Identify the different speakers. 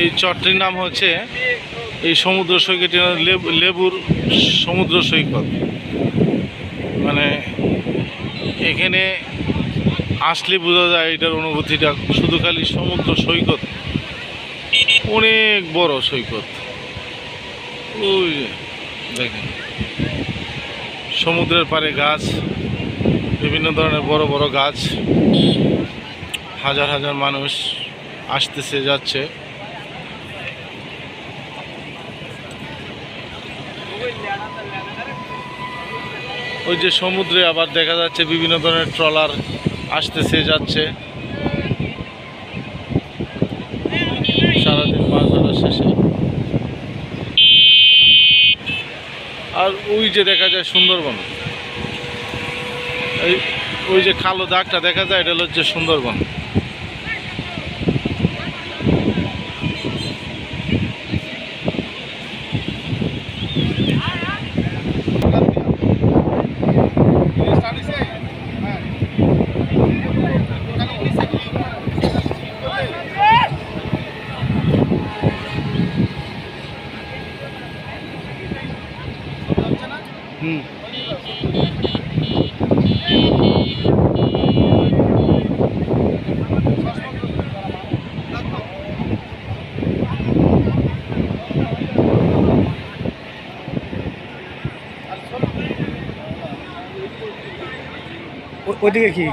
Speaker 1: এই চটটির নাম হচ্ছে এই সমুদ্র সৈকতটি লেবুর সমুদ্র সৈকত। মানে এখানে আসলে বোঝা যায় এটার অনুভূতিটা শুধু খালি সমুদ্র সৈকত, অনেক বড় সৈকত। ওই দেখেন, সমুদ্রের পাড়ে গাছ, বিভিন্ন ধরনের বড় বড় গাছ। হাজার হাজার মানুষ আসতেছে, যাচ্ছে। ওই যে সমুদ্রে আবার দেখা যাচ্ছে বিভিন্ন ধরনের ট্রলার আসতেছে, যাচ্ছে। সারাদিন মাছ ধরা শেষে। আর ওই যে দেখা যায় সুন্দরবন। এই ওই যে কালো দাগটা দেখা যায় এটা হচ্ছে সুন্দরবন। হুম।
Speaker 2: ওদিকে কি